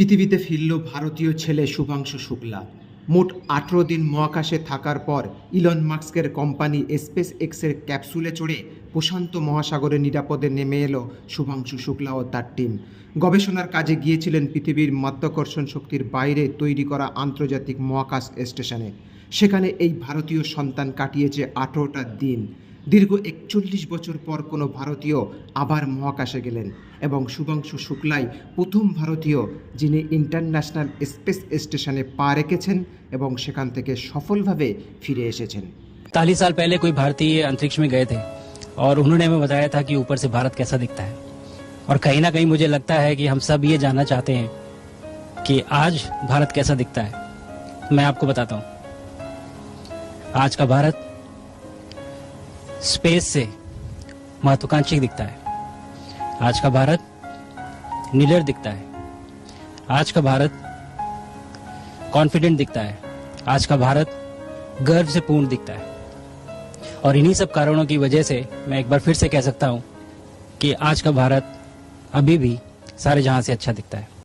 পৃথিবীতে ফিরল ভারতীয় ছেলে শুভাংশু শুক্লা। মোট আঠেরো দিন মহাকাশে থাকার পর ইলন মাস্কের কোম্পানি স্পেস এক্সের ক্যাপসুলে চড়ে প্রশান্ত মহাসাগরে নিরাপদে নেমে এলো শুভাংশু শুক্লা ও তার টিম। গবেষণার কাজে গিয়েছিলেন পৃথিবীর মাধ্যাকর্ষণ শক্তির বাইরে তৈরি করা আন্তর্জাতিক মহাকাশ স্টেশনে। সেখানে এই ভারতীয় সন্তান কাটিয়েছে আঠেরোটা দিন। দীর্ঘ একচল্লিশ বছর পর কোনো ভারতীয় আবার মহাকাশে গেলেন এবং শুভাংশু শুক্লাই প্রথম ভারতীয় যিনি ইন্টারন্যাশনাল স্পেস স্টেশনে পা রেখেছেন এবং সেখান থেকে সফলভাবে ফিরে এসেছেন इकतालीस साल पहले कोई भारतीय अंतरिक्ष में गए थे और उन्होंने हमें बताया था कि ऊपर से भारत कैसा दिखता है और कहीं ना कहीं मुझे लगता है कि हम सब ये जानना चाहते हैं कि आज भारत कैसा दिखता है मैं आपको बताता हूँ आज का भारत स्पेस से महत्वाकांक्षी दिखता है। आज का भारत निडर दिखता है। आज का भारत कॉन्फिडेंट दिखता है। आज का भारत गर्व से पूर्ण दिखता है। और इन्हीं सब कारणों की वजह से मैं एक बार फिर से कह सकता हूँ कि आज का भारत अभी भी सारे जहाँ से अच्छा दिखता है।